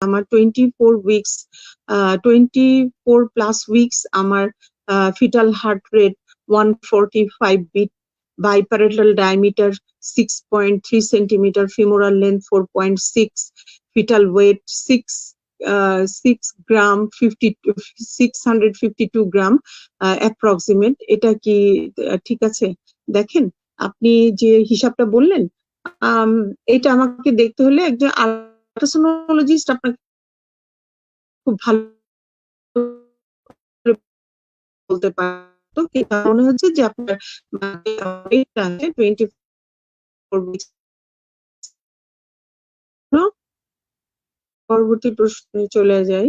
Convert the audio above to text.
আমার twenty four weeks twenty four plus weeks আমার foetal heart rate one forty five beat biparietal diameter 6.3 centimeter, femoral length 4.6, fetal weight 6 uh, 6 gram 50 652 gram approximate এটা কি ঠিক আছে? দেখেন আপনি যে হিসাবটা বললেন এটা আমাকে দেখতে হলে একজন আপনাকে খুব ভালো বলতে পারতো। কি কারণে হচ্ছে যে আপনার টোয়েন্টি ফোর পরবর্তী প্রশ্নে চলে যাই।